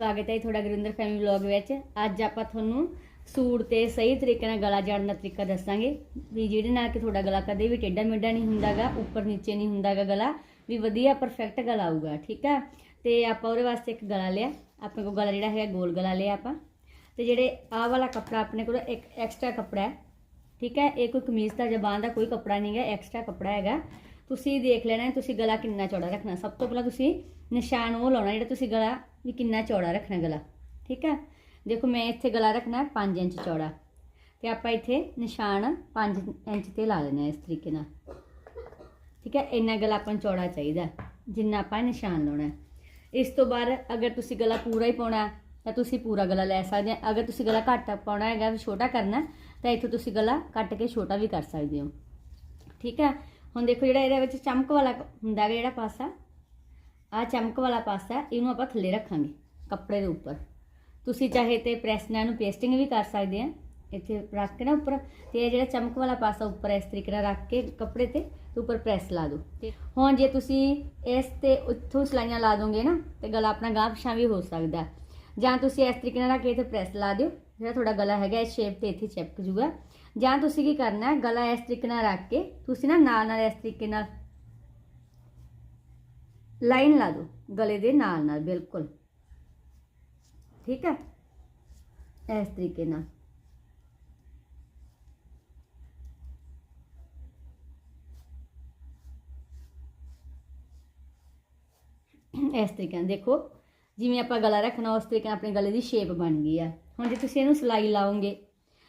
ਸਵਾਗਤ ਹੈ ਜੀ ਤੁਹਾਡਾ ਗੁਰਿੰਦਰ ਫੈਮਿਲੀ ਵਲੌਗ ਵਿੱਚ। ਅੱਜ ਆਪਾਂ ਤੁਹਾਨੂੰ ਸੂਟ ਤੇ ਸਹੀ ਤਰੀਕੇ ਨਾਲ ਗਲਾ ਜਾਣ ਦਾ ਤਰੀਕਾ ਦੱਸਾਂਗੇ। ਵੀ ਜਿਹਦੇ ਨਾਲ ਕਿ ਤੁਹਾਡਾ ਗਲਾ ਕਦੇ ਵੀ ਟੇਢਾ ਮੇਢਾ ਨਹੀਂ ਹੁੰਦਾਗਾ, ਉੱਪਰ ਨੀਚੇ ਨਹੀਂ ਹੁੰਦਾਗਾ ਗਲਾ, ਵੀ ਵਧੀਆ ਪਰਫੈਕਟ ਗਲਾ ਆਊਗਾ, ਠੀਕ ਆ? ਤੇ ਆਪਾਂ ਉਹਦੇ ਵਾਸਤੇ ਇੱਕ ਗਲਾ ਲਿਆ। ਆਪਣੇ ਕੋਲ ਗਲਾ ਜਿਹੜਾ ਹੈਗਾ, ਗੋਲ ਗਲਾ ਲਿਆ ਆਪਾਂ। ਤੇ ਜਿਹੜੇ ਆਹ ਵਾਲਾ ਕੱਪੜਾ ਆਪਣੇ ਕੋਲ ਇੱਕ ਐਕਸਟਰਾ ਕੱਪੜਾ ਹੈ, ਠੀਕ ਹੈ ਇਹ ਕੋਈ ਕਮੀਜ਼ ਦਾ ਜਾਂ ਬਾਂਹ ਦਾ ਕੋਈ ਕੱਪੜਾ ਨਹੀਂ ਹੈ ਐਕਸਟਰਾ ਕੱਪੜਾ ਹੈਗਾ। ਤੁਸੀਂ ਦੇਖ ਲੈਣਾ ਤੁਸੀਂ ਗਲਾ ਕਿੰਨਾ ਚੌੜਾ ਰੱਖਣਾ। ਸਭ ਤੋਂ ਪਹਿਲਾਂ ਤੁਸੀਂ ਨਿਸ਼ਾਨ ਉਹ ਲਾਉਣਾ, ਜਿਹੜਾ ਤੁਸੀਂ ਗਲਾ ਵੀ ਕਿੰਨਾ ਚੌੜਾ ਰੱਖਣਾ ਗਲਾ। ਠੀਕ ਹੈ? ਦੇਖੋ, ਮੈਂ ਇੱਥੇ ਗਲਾ ਰੱਖਣਾ 5 ਇੰਚ ਚੌੜਾ। ਤੇ ਆਪਾਂ ਇੱਥੇ ਨਿਸ਼ਾਨ 5 ਇੰਚ ਤੇ ਲਾ ਲੈਣਾ ਇਸ ਤਰੀਕੇ ਨਾਲ। ਠੀਕ ਹੈ? ਇੰਨਾ ਗਲਾ ਆਪਾਂ ਨੂੰ ਚੌੜਾ ਚਾਹੀਦਾ ਜਿੰਨਾ ਆਪਾਂ ਨਿਸ਼ਾਨ ਲਾਉਣਾ ਇਸ ਤੋਂ ਬਾਅਦ ਅਗਰ ਤੁਸੀਂ ਗਲਾ ਪੂਰਾ ਹੀ ਪਾਉਣਾ ਤਾਂ ਤੁਸੀਂ ਪੂਰਾ ਗਲਾ ਲੈ ਸਕਦੇ ਹੋ। ਅਗਰ ਤੁਸੀਂ ਗਲਾ ਘੱਟ ਪਾਉਣਾ ਹੈਗਾ, ਵੀ ਛੋਟਾ ਕਰਨਾ ਤਾਂ ਇੱਥੋਂ ਤੁਸੀਂ ਗਲਾ ਕੱਟ ਕੇ ਛੋਟਾ ਵੀ ਕਰ ਸਕਦੇ ਹੋ। ਠੀਕ ਹੈ? ਹੁਣ ਦੇਖੋ ਜਿਹੜਾ ਇਹਦੇ ਵਿੱਚ ਚਮਕ ਵਾਲਾ ਹੁੰਦਾ ਹੈਗਾ ਜਿਹੜਾ ਪਾਸਾ ਆ ਚਮਕ ਵਾਲਾ ਪਾਸਾ ਹੈ, ਇਹਨੂੰ ਆਪਾਂ ਥੱਲੇ ਰੱਖਾਂਗੇ ਕੱਪੜੇ ਦੇ ਉੱਪਰ। ਤੁਸੀਂ ਚਾਹੇ ਤੇ ਪ੍ਰੈਸ ਨਾਲ ਇਹਨੂੰ ਪੇਸਟਿੰਗ ਵੀ ਕਰ ਸਕਦੇ ਆ। ਇੱਥੇ ਰੱਖ ਕੇ ਨਾ ਉੱਪਰ ਤੇ ਇਹ ਜਿਹੜਾ ਚਮਕ ਵਾਲਾ ਪਾਸਾ ਉੱਪਰ ਇਸ ਤਰੀਕੇ ਨਾਲ ਰੱਖ ਕੇ ਕੱਪੜੇ ਤੇ ਤੇ ਉੱਪਰ ਪ੍ਰੈਸ ਲਾ ਦਿਓ। ਤੇ ਹੁਣ ਜੇ ਤੁਸੀਂ ਇਸ ਤੇ ਉੱਥੋਂ ਸਲਾਈਆਂ ਲਾ ਦੋਗੇ ਨਾ ਤੇ ਗਲਾ ਆਪਣਾ ਗਾਂਹ ਪਿਛਾਂ ਵੀ ਹੋ ਸਕਦਾ। ਜਾਂ ਤੁਸੀਂ ਇਸ ਤਰੀਕੇ ਨਾਲ ਰੱਖ ਕੇ ਇੱਥੇ ਪ੍ਰੈਸ ਲਾ ਦਿਓ। ਜਿਹੜਾ ਤੁਹਾਡਾ ਗਲਾ ਹੈਗਾ, ਇਸ ਸ਼ੇਪ ਤੇ ਇੱਥੇ ਚਿਪਕ ਜੂਗਾ। ਜਾਂ ਤੁਸੀਂ ਕੀ ਕਰਨਾ ਹੈ, ਗਲਾ ਇਸ ਤਰੀਕੇ ਨਾਲ ਰੱਖ ਕੇ ਤੁਸੀਂ ਨਾ ਨਾਲ ਨਾਲ ਇਸ ਤਰੀਕੇ ਨਾਲ ਲਾਈਨ ਲਾ ਦਿਓ, ਗਲੇ ਦੇ ਨਾਲ ਨਾਲ, ਬਿਲਕੁਲ। ਠੀਕ ਹੈ? ਇਸ ਤਰੀਕੇ ਨਾਲ। ਇਸ ਤਰੀਕੇ ਨਾਲ ਦੇਖੋ। ਜਿਵੇਂ ਆਪਾਂ ਗਲਾ ਰੱਖਣਾ, ਉਸ ਤਰੀਕੇ ਨਾਲ ਆਪਣੇ ਗਲੇ ਦੀ ਸ਼ੇਪ ਬਣ ਗਈ ਆ। ਹੁਣ ਜੇ ਤੁਸੀਂ ਇਹਨੂੰ ਸਿਲਾਈ ਲਾਓਗੇ,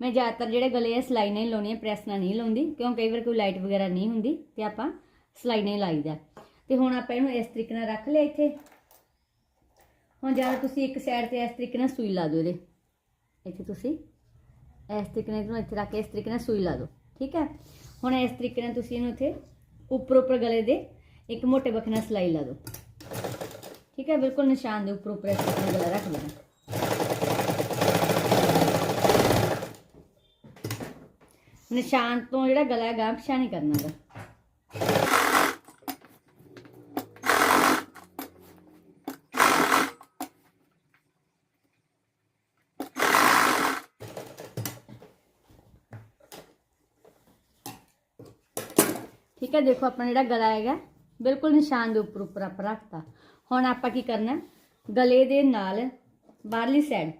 ਮੈਂ ਜ਼ਿਆਦਾਤਰ ਜਿਹੜੇ ਗਲੇ ਆ ਸਿਲਾਈ ਨਹੀਂ ਲਾਉਣੀ ਹੈ, ਪ੍ਰੈਸ ਨਾਲ ਨਹੀਂ ਲਾਉਂਦੀ ਕਿਉਂਕਿ ਕਈ ਵਾਰ ਕੋਈ ਲਾਈਟ ਵਗੈਰਾ ਨਹੀਂ ਹੁੰਦੀ ਤੇ ਆਪਾਂ ਸਿਲਾਈ ਨਹੀਂ ਲਾਈਦਾ। ਤੇ ਹੁਣ ਆਪਾਂ ਇਹਨੂੰ ਇਸ ਤਰੀਕੇ ਨਾਲ ਰੱਖ ਲਿਆ ਇੱਥੇ। ਹੁਣ ਜਦੋਂ ਤੁਸੀਂ ਇੱਕ ਸਾਈਡ ਤੇ ਇਸ ਤਰੀਕੇ ਨਾਲ ਸੂਈ ਲਾ ਦਿਓ ਇਹਦੇ। ਇੱਥੇ ਤੁਸੀਂ ਇਸ ਤਰੀਕੇ ਨਾਲ ਇਹਨੂੰ ਇੱਥੇ ਰੱਖ ਕੇ ਇਸ ਤਰੀਕੇ ਨਾਲ ਸੂਈ ਲਾ ਦਿਓ, ਠੀਕ ਹੈ? ਹੁਣ ਇਸ ਤਰੀਕੇ ਨਾਲ ਤੁਸੀਂ ਇਹਨੂੰ ਇੱਥੇ ਉੱਪਰ ਉੱਪਰ ਗਲੇ ਦੇ ਇੱਕ ਮੋਟੇ ਬਖੇ ਨਾਲ ਸਿਲਾਈ ਲਾ ਦਿਓ। ਠੀਕ ਹੈ ਬਿਲਕੁਲ ਨਿਸ਼ਾਨ ਦੇ ਉੱਪਰ ਉੱਪਰ ਇਸ ਤਰੀਕੇ ਨਾਲ ਗਲਾ ਰੱਖ ਦੇਣਾ ਨਿਸ਼ਾਨ ਤੋਂ ਜਿਹੜਾ ਗਲਾ ਹੈ ਗਾਂਹ ਪਿਛਾਂਹ ਨਹੀਂ ਕਰਨਾ ਗਾ ਠੀਕ ਹੈ ਦੇਖੋ ਆਪਣਾ ਜਿਹੜਾ ਗਲਾ ਹੈਗਾ ਬਿਲਕੁਲ ਨਿਸ਼ਾਨ ਦੇ ਉੱਪਰ ਉੱਪਰ ਆਪਾਂ ਰੱਖਤਾ ਹੁਣ ਆਪਾਂ ਕੀ ਕਰਨਾ? ਗਲੇ ਦੇ ਨਾਲ ਬਾਹਰਲੀ ਸਾਈਡ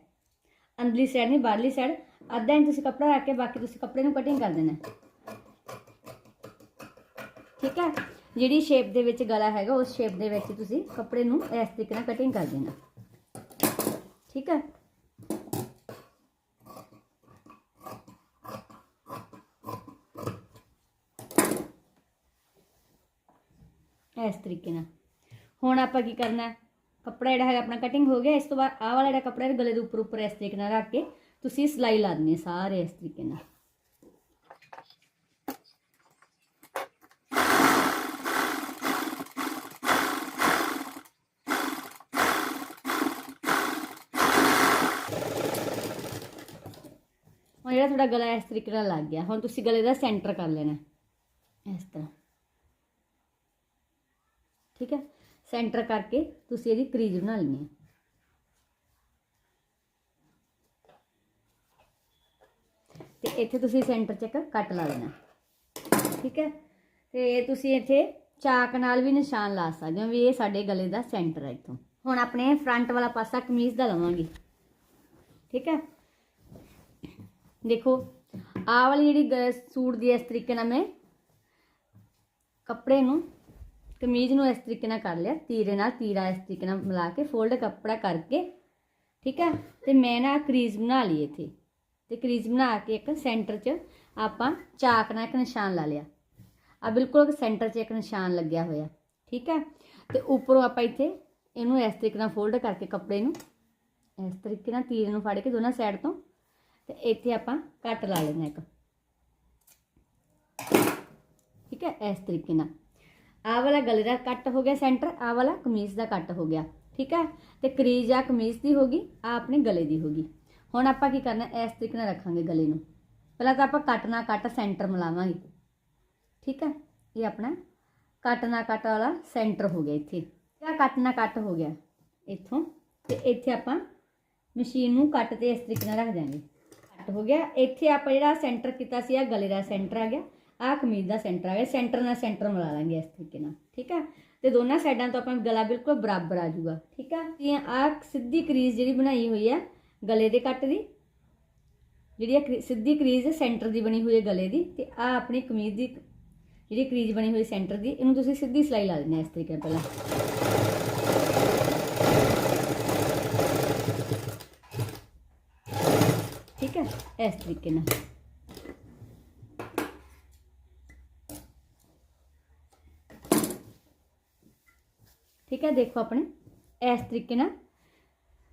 ਅੰਦਰਲੀ ਸਾਈਡ ਨਹੀਂ, ਬਾਹਰਲੀ ਸਾਈਡ ਅੱਧਾ ਇੰਚ ਤੁਸੀਂ ਕੱਪੜਾ ਰੱਖ ਕੇ ਬਾਕੀ ਤੁਸੀਂ ਕੱਪੜੇ ਨੂੰ ਕਟਿੰਗ ਕਰ ਦੇਣਾ। ਠੀਕ ਹੈ? ਜਿਹੜੀ ਸ਼ੇਪ ਦੇ ਵਿੱਚ ਗਲਾ ਹੈਗਾ, ਉਸ ਸ਼ੇਪ ਦੇ ਵਿੱਚ ਤੁਸੀਂ ਕੱਪੜੇ ਨੂੰ ਇਸ ਤਰੀਕੇ ਨਾਲ ਕਟਿੰਗ ਕਰ ਦੇਣਾ। ਠੀਕ ਹੈ? ਇਸ ਤਰੀਕੇ ਨਾਲ। ਹੁਣ ਆਪਾਂ ਕੀ ਕਰਨਾ ਹੈ? ਕੱਪੜਾ ਜਿਹੜਾ ਹੈਗਾ, ਆਪਣਾ ਕਟਿੰਗ ਹੋ ਗਿਆ ਇਸ ਤੋਂ ਬਾਅਦ ਆਹ ਵਾਲਾ ਜਿਹੜਾ ਕੱਪੜਾ ਹੈ, ਗਲੇ ਦੇ ਉੱਪਰ ਉੱਪਰ ਇਸ ਤਰੀਕੇ ਨਾਲ ਰੱਖ ਕੇ ਤੁਸੀਂ ਸਿਲਾਈ ਲਾ ਦੇਣੀ ਹੈ ਸਾਰੇ ਇਸ ਤਰੀਕੇ ਨਾਲ ਹੁਣ ਜਿਹੜਾ ਤੁਹਾਡਾ ਗਲਾ ਇਸ ਤਰੀਕੇ ਨਾਲ ਲੱਗ ਗਿਆ, ਹੁਣ ਤੁਸੀਂ ਗਲੇ ਦਾ ਸੈਂਟਰ ਕਰ ਲੈਣਾ ਹੈ। ਇਸ ਤਰ੍ਹਾਂ ਠੀਕ ਹੈ ਸੈਂਟਰ ਕਰਕੇ ਤੁਸੀਂ ਇਹਦੀ ਕਰੀਜ਼ ਬਣਾ ਲੈਣੀ ਹੈ। ਤੇ ਇੱਥੇ ਤੁਸੀਂ ਸੈਂਟਰ 'ਚ ਇੱਕ ਕੱਟ ਲਾ ਦੇਣਾ। ਠੀਕ ਹੈ? ਤੇ ਤੁਸੀਂ ਇੱਥੇ ਚਾਕ ਨਾਲ ਵੀ ਨਿਸ਼ਾਨ ਲਾ ਸਕਦੇ ਹੋ ਵੀ ਇਹ ਸਾਡੇ ਗਲੇ ਦਾ ਸੈਂਟਰ ਹੈ ਇੱਥੋਂ। ਹੁਣ ਆਪਣੇ ਫਰੰਟ ਵਾਲਾ ਪਾਸਾ ਕਮੀਜ਼ ਦਾ ਲਵਾਂਗੇ। ਠੀਕ ਹੈ? ਦੇਖੋ, ਆਹ ਵਾਲੀ ਜਿਹੜੀ ਗ- ਸੂਟ ਦੀ ਇਸ ਤਰੀਕੇ ਨਾਲ ਮੈਂ ਕੱਪੜੇ ਨੂੰ ਕਮੀਜ਼ ਨੂੰ ਇਸ ਤਰੀਕੇ ਨਾਲ ਕਰ ਲਿਆ, ਤੀਰੇ ਨਾਲ ਤੀਰਾ ਇਸ ਤਰੀਕੇ ਨਾਲ ਮਿਲਾ ਕੇ ਫੋਲਡ ਕੱਪੜਾ ਕਰਕੇ, ਠੀਕ ਹੈ? ਤੇ ਮੈਂ ਨਾ ਕਰੀਜ਼ ਬਣਾ ਲਈ ਇੱਥੇ। ਤੇ ਕਰੀਜ਼ ਬਣਾ ਕੇ ਇੱਕ ਸੈਂਟਰ 'ਚ ਆਪਾਂ ਚਾਕ ਨਾਲ ਇੱਕ ਨਿਸ਼ਾਨ ਲਾ ਲਿਆ। ਆ ਬਿਲਕੁਲ ਸੈਂਟਰ 'ਚ ਇੱਕ ਨਿਸ਼ਾਨ ਲੱਗਿਆ ਹੋਇਆ, ਠੀਕ ਹੈ? ਤੇ ਉੱਪਰੋਂ ਆਪਾਂ ਇੱਥੇ ਇਹਨੂੰ ਇਸ ਤਰੀਕੇ ਨਾਲ ਫੋਲਡ ਕਰਕੇ ਕੱਪੜੇ ਨੂੰ, ਇਸ ਤਰੀਕੇ ਨਾਲ ਤੀਰ ਨੂੰ ਫੜ ਕੇ ਦੋਨਾਂ ਸਾਈਡ ਤੋਂ, ਤੇ ਇੱਥੇ ਆਪਾਂ ਕੱਟ ਲਾ ਲੈਣਾ ਇੱਕ। ਠੀਕ ਹੈ? ਇਸ ਤਰੀਕੇ ਨਾਲ। ਆਹ ਵਾਲਾ ਗਲੇ ਦਾ ਕੱਟ ਹੋ ਗਿਆ ਸੈਂਟਰ, ਆਹ ਵਾਲਾ ਕਮੀਜ਼ ਦਾ ਕੱਟ ਹੋ ਗਿਆ, ਠੀਕ ਹੈ? ਤੇ ਕਰੀਜ਼ ਆ ਕਮੀਜ਼ ਦੀ ਹੋਗੀ ਆ ਆਪਣੇ ਗਲੇ ਦੀ ਹੋਗੀ ਹੁਣ ਆਪਾਂ ਕੀ ਕਰਨਾ, ਇਸ ਤਰੀਕੇ ਨਾਲ ਰੱਖਾਂਗੇ ਗਲੇ ਨੂੰ। ਪਹਿਲਾਂ ਤਾਂ ਆਪਾਂ ਕੱਟ ਨਾ ਕੱਟ ਸੈਂਟਰ ਮਿਲਾਵਾਂਗੇ, ਠੀਕ ਹੈ? ਇਹ ਆਪਣਾ ਕੱਟ ਨਾ ਕੱਟ ਵਾਲਾ ਸੈਂਟਰ ਹੋ ਗਿਆ ਇੱਥੇ। ਇਹ ਕੱਟ ਨਾ ਕੱਟ ਹੋ ਗਿਆ ਇੱਥੋਂ, ਤੇ ਇੱਥੇ ਆਪਾਂ ਮਸ਼ੀਨ ਨੂੰ ਕੱਟ ਤੇ ਇਸ ਤਰੀਕੇ ਨਾਲ ਰੱਖ ਦਾਂਗੇ ਕੱਟ ਹੋ ਗਿਆ, ਇੱਥੇ ਆਪਾਂ ਜਿਹੜਾ ਸੈਂਟਰ ਕੀਤਾ ਸੀ ਆ ਗਲੇ ਦਾ ਸੈਂਟਰ ਆ ਗਿਆ। ਆ ਕਮੀਜ਼ ਦਾ ਸੈਂਟਰ ਆ ਗਿਆ ਸੈਂਟਰ ਨਾਲ ਸੈਂਟਰ ਮਿਲਾ ਲਾਂਗੇ ਇਸ ਤਰੀਕੇ ਨਾਲ, ਠੀਕ ਹੈ ਤੇ ਦੋਨਾਂ ਸਾਈਡਾਂ ਤੋਂ ਆਪਾਂ ਗਲਾ ਬਿਲਕੁਲ ਬਰਾਬਰ ਆ ਜਾਊਗਾ, ਠੀਕ ਹੈ ਇਹ ਆ ਸਿੱਧੀ ਕਰੀਜ਼ ਜਿਹੜੀ ਬਣਾਈ ਹੋਈ ਹੈ ਗਲੇ ਦੇ ਕੱਟ ਦੀ, ਜਿਹੜੀ ਆ ਸਿੱਧੀ ਕਰੀਜ਼ ਸੈਂਟਰ ਦੀ ਬਣੀ ਹੋਈ ਹੈ ਗਲੇ ਦੀ, ਤੇ ਆ ਆਪਣੀ ਕਮੀਜ਼ ਦੀ, ਜਿਹੜੀ ਕਰੀਜ਼ ਬਣੀ ਹੋਈ ਸੈਂਟਰ ਦੀ, ਇਹਨੂੰ ਤੁਸੀਂ ਸਿੱਧੀ ਸਿਲਾਈ ਲਾ ਦੇਣੀ ਹੈ ਇਸ ਤਰੀਕੇ ਨਾਲ ਪਹਿਲਾਂ। ਠੀਕ ਹੈ ਇਸ ਤਰੀਕੇ ਠੀਕ ਹੈ, ਦੇਖੋ ਆਪਣੇ। ਇਸ ਤਰੀਕੇ ਨਾਲ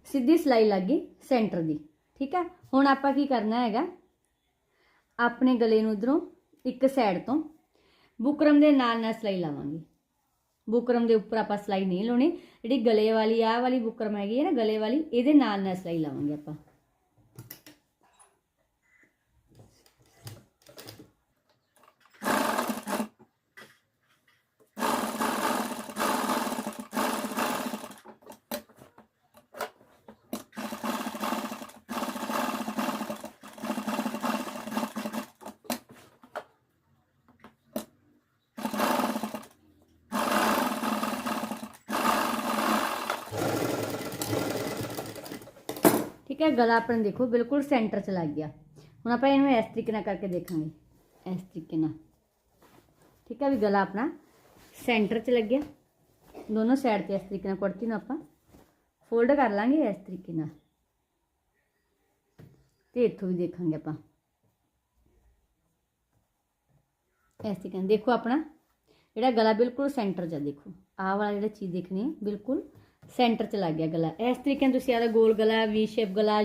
ਸਿੱਧੀ ਸਿਲਾਈ ਲੱਗ ਗਈ ਸੈਂਟਰ ਦੀ, ਠੀਕ ਹੈ। ਹੁਣ ਆਪਾਂ ਕੀ ਕਰਨਾ ਹੈਗਾ? ਆਪਣੇ ਗਲੇ ਨੂੰ ਇਧਰੋਂ ਇੱਕ ਸਾਈਡ ਤੋਂ ਬੁਕਰਮ ਦੇ ਨਾਲ ਨਾਲ ਸਿਲਾਈ ਲਾਵਾਂਗੇ। ਬੁਕਰਮ ਦੇ ਉੱਪਰ ਆਪਾਂ ਸਿਲਾਈ ਨਹੀਂ ਲਾਉਣੀ। ਜਿਹੜੀ ਗਲੇ ਵਾਲੀ, ਆਹ ਵਾਲੀ ਬੁਕਰਮ ਹੈਗੀ ਹੈ ਨਾ, ਗਲੇ ਵਾਲੀ, ਇਹਦੇ ਨਾਲ ਨਾਲ ਸਿਲਾਈ ਲਾਵਾਂਗੇ ਆਪਾਂ। ਠੀਕ ਹੈ ਗਲਾ ਆਪਣਾ ਦੇਖੋ, ਬਿਲਕੁਲ ਸੈਂਟਰ 'ਚ ਲੱਗ ਗਿਆ। ਹੁਣ ਆਪਾਂ ਇਹਨੂੰ ਇਸ ਤਰੀਕੇ ਨਾਲ ਕਰਕੇ ਦੇਖਾਂਗੇ। ਇਸ ਤਰੀਕੇ ਨਾਲ। ਠੀਕ ਹੈ ਵੀ ਗਲਾ ਆਪਣਾ ਸੈਂਟਰ 'ਚ ਲੱਗਿਆ। ਦੋਨੋਂ ਸਾਈਡ ਤੇ ਇਸ ਤਰੀਕੇ ਨਾਲ ਕੁੜਤੀ ਨੂੰ ਆਪਾਂ ਫੋਲਡ ਕਰ ਲਾਂਗੇ ਇਸ ਤਰੀਕੇ ਨਾਲ। ਤੇ ਇੱਥੋਂ ਵੀ ਦੇਖਾਂਗੇ ਆਪਾਂ। ਇਸ ਤਰੀਕੇ ਨਾਲ ਦੇਖੋ ਆਪਣਾ। ਜਿਹੜਾ ਗਲਾ ਬਿਲਕੁਲ ਸੈਂਟਰ 'ਚ ਆ ਦੇਖੋ। ਆਹ ਵਾਲਾ ਸੈਂਟਰ 'ਚ ਲੱਗ ਗਿਆ ਗਲਾ। ਇਸ ਤਰੀਕੇ ਨਾਲ ਤੁਸੀਂ ਆਦਾ ਗੋਲ ਗਲਾ ਵੀ ਸ਼ੇਪ ਗਲਾ,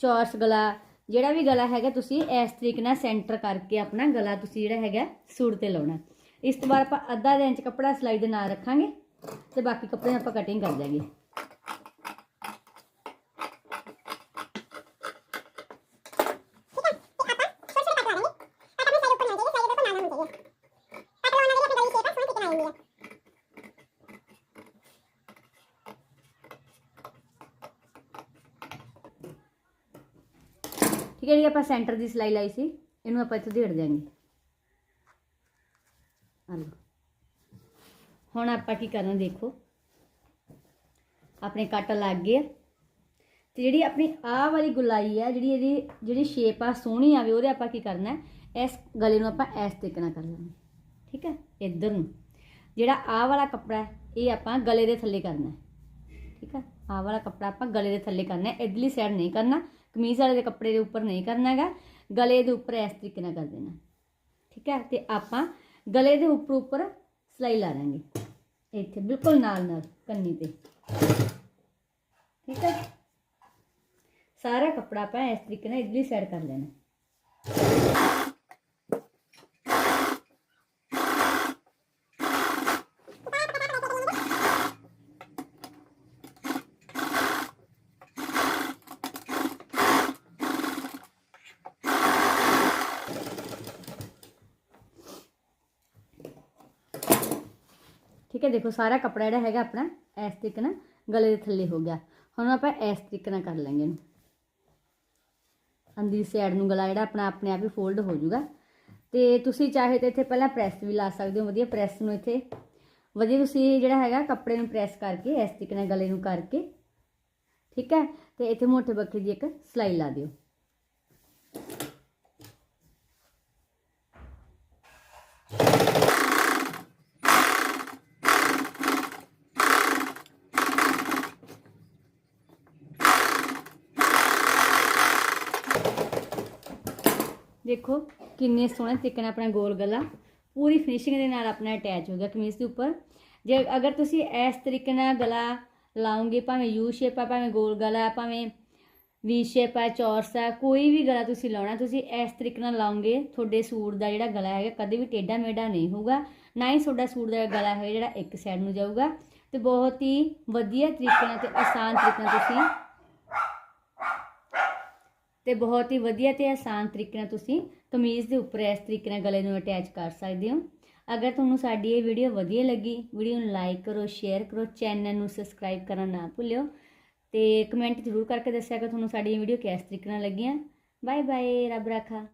ਚੌਰਸ ਗਲਾ, ਜਿਹੜਾ ਵੀ ਗਲਾ ਹੈਗਾ, ਤੁਸੀਂ ਇਸ ਤਰੀਕੇ ਨਾਲ ਸੈਂਟਰ ਕਰਕੇ ਆਪਣਾ ਗਲਾ ਤੁਸੀਂ ਜਿਹੜਾ ਹੈਗਾ, ਸੂਟ ਤੇ ਲਾਉਣਾ। ਇਸ ਤੋਂ ਬਾਅਦ ਆਪਾਂ ਅੱਧਾ ਇੰਚ ਕੱਪੜਾ ਸਿਲਾਈ ਦੇ ਨਾਲ ਰੱਖਾਂਗੇ ਤੇ ਬਾਕੀ ਕੱਪੜੇ ਨੂੰ ਆਪਾਂ ਕਟਿੰਗ ਕਰ ਦਾਂਗੇ ਠੀਕ ਹੈ, ਜਿਹੜੀ ਆਪਾਂ ਸੈਂਟਰ ਦੀ ਸਿਲਾਈ ਲਾਈ ਸੀ, ਇਹਨੂੰ ਆਪਾਂ ਇੱਥੇ ਢੇੜ ਦਿਆਂਗੇ ਆ ਹੁਣ ਆਪਾਂ ਕੀ ਕਰਨਾ ਦੇਖੋ। ਆਪਣੇ ਕੱਟ ਲੱਗ ਗਏ ਆ। ਤੇ ਜਿਹੜੀ ਆਪਣੀ ਆਹ ਵਾਲੀ ਗੁਲਾਈ ਹੈ ਜਿਹੜੀ ਇਹਦੀ, ਜਿਹੜੀ ਸ਼ੇਪ ਆ, ਸੋਹਣੀ ਆਵੇ, ਉਹਦੇ ਆਪਾਂ ਕੀ ਕਰਨਾ ਇਸ ਗਲੇ ਨੂੰ ਆਪਾਂ ਇਸ ਤਰੀਕੇ ਨਾਲ ਕਰ ਲੈਣਾ। ਠੀਕ ਹੈ, ਇੱਧਰ ਨੂੰ। ਜਿਹੜਾ ਆਹ ਵਾਲਾ ਕੱਪੜਾ ਇਹ ਆਪਾਂ ਗਲੇ ਦੇ ਥੱਲੇ ਕਰਨਾ ਠੀਕ ਹੈ, ਆਹ ਵਾਲਾ ਕੱਪੜਾ ਆਪਾਂ ਗਲੇ ਦੇ ਥੱਲੇ ਕਰਨਾ ਹੈ। ਇਧਰਲੀ ਸਾਈਡ ਨਹੀਂ ਕਰਨਾ। ਕਮੀਜ਼ ਵਾਲੇ ਦੇ ਕੱਪੜੇ ਦੇ ਉੱਪਰ ਨਹੀਂ ਕਰਨਾ ਹੈਗਾ, ਗਲੇ ਦੇ ਉੱਪਰ ਇਸ ਤਰੀਕੇ ਨਾਲ ਕਰ ਦੇਣਾ। ਠੀਕ ਹੈ? ਤੇ ਆਪਾਂ ਗਲੇ ਦੇ ਉੱਪਰ ਉੱਪਰ ਸਿਲਾਈ ਲਾ ਦਾਂਗੇ। ਇੱਥੇ ਬਿਲਕੁਲ ਨਾਲ ਨਾਲ, ਕੰਨੀ ਤੇ। ਠੀਕ ਹੈ? ਸਾਰਾ ਕੱਪੜਾ ਆਪਾਂ ਇਸ ਤਰੀਕੇ ਨਾਲ ਇਧਰਲੀ ਸਾਈਡ ਕਰ ਲੈਣਾ। ਠੀਕ ਹੈ, ਦੇਖੋ ਸਾਰਾ ਕੱਪੜਾ ਜਿਹੜਾ ਹੈਗਾ ਆਪਣਾ ਇਸ ਤਰੀਕੇ ਨਾਲ ਗਲੇ ਦੇ ਥੱਲੇ ਹੋ ਗਿਆ। ਹੁਣ ਆਪਾਂ ਇਸ ਤਰੀਕੇ ਨਾਲ ਕਰ ਲਾਂਗੇ ਇਹਨੂੰ। ਅੰਦਰਲੀ ਸਾਈਡ ਨੂੰ ਗਲਾ ਜਿਹੜਾ ਆਪਣਾ ਆਪਣੇ ਆਪ ਹੀ ਫੋਲਡ ਹੋ ਜਾਊਗਾ। ਤੇ ਤੁਸੀਂ ਚਾਹੇ ਤਾਂ ਇੱਥੇ ਪਹਿਲਾਂ ਪ੍ਰੈਸ ਵੀ ਲਾ ਸਕਦੇ ਹੋ, ਵਧੀਆ ਪ੍ਰੈਸ ਨੂੰ ਇੱਥੇ। ਵਧੀਆ ਤੁਸੀਂ ਜਿਹੜਾ ਹੈਗਾ ਕੱਪੜੇ ਨੂੰ ਪ੍ਰੈਸ ਕਰਕੇ ਇਸ ਤਰੀਕੇ ਨਾਲ ਗਲੇ ਨੂੰ ਕਰਕੇ, ਠੀਕ ਹੈ, ਤੇ ਇੱਥੇ ਮੋਟੇ ਬੱਖੇ ਦੀ ਇੱਕ ਸਲਾਈ ਲਾ ਦਿਓ। ਦੇਖੋ ਕਿੰਨੇ ਸੋਹਣੇ ਤਰੀਕੇ ਨਾਲ ਆਪਣਾ ਗੋਲ ਗਲਾ, ਪੂਰੀ ਫਿਨਿਸ਼ਿੰਗ ਦੇ ਨਾਲ ਆਪਣਾ ਅਟੈਚ ਹੋ ਗਿਆ ਕਮੀਜ਼ ਦੇ ਉੱਪਰ। ਜੇ ਅਗਰ ਤੁਸੀਂ ਇਸ ਤਰੀਕੇ ਨਾਲ ਗਲਾ ਲਾਉਂਗੇ ਭਾਵੇਂ ਯੂ ਸ਼ੇਪ ਆ, ਭਾਵੇਂ ਗੋਲ ਗਲਾ ਭਾਵੇਂ ਵੀ ਸ਼ੇਪ ਆ ਚੌਰਸ ਆ, ਕੋਈ ਵੀ ਗਲਾ ਤੁਸੀਂ ਲਾਉਣਾ, ਤੁਸੀਂ ਇਸ ਤਰੀਕੇ ਨਾਲ ਲਾਉਂਗੇ ਤੁਹਾਡੇ ਸੂਟ ਦਾ ਜਿਹੜਾ ਗਲਾ ਹੈਗਾ ਕਦੇ ਵੀ ਟੇਢਾ ਮੇਢਾ ਨਹੀਂ ਹੋਊਗਾ, ਨਾ ਹੀ ਤੁਹਾਡਾ ਸੂਟ ਦਾ ਗਲਾ ਹੈ ਜਿਹੜਾ ਇੱਕ ਸਾਈਡ ਨੂੰ ਜਾਊਗਾ। ਤੇ ਬਹੁਤ ਹੀ ਵਧੀਆ ਤਰੀਕੇ ਨਾਲ ਤੇ ਆਸਾਨ ਤਰੀਕੇ ਨਾਲ ਤੁਸੀਂ ਤੇ ਬਹੁਤ ਹੀ ਵਧੀਆ ਤੇ ਆਸਾਨ ਤਰੀਕੇ ਨਾਲ ਤੁਸੀਂ ਕਮੀਜ਼ ਦੇ ਉੱਪਰ ਇਸ ਤਰੀਕੇ ਨਾਲ ਗਲੇ ਨੂੰ ਅਟੈਚ ਕਰ ਸਕਦੇ ਹੋ। ਅਗਰ ਤੁਹਾਨੂੰ ਸਾਡੀ ਇਹ ਵੀਡੀਓ ਵਧੀਆ ਲੱਗੀ ਵੀਡੀਓ ਨੂੰ ਲਾਈਕ ਕਰੋ ਸ਼ੇਅਰ ਕਰੋ ਚੈਨਲ ਨੂੰ ਸਬਸਕ੍ਰਾਈਬ ਕਰਨਾ ਨਾ ਭੁੱਲਿਓ ਤੇ ਕਮੈਂਟ ਜ਼ਰੂਰ ਕਰਕੇ ਦੱਸਿਆ ਕਿ ਤੁਹਾਨੂੰ ਸਾਡੀ ਵੀਡੀਓ ਕਿਸ ਤਰੀਕੇ ਨਾਲ ਲੱਗੀਆਂ। ਬਾਏ ਬਾਏ ਰੱਬ ਰਾਖਾ।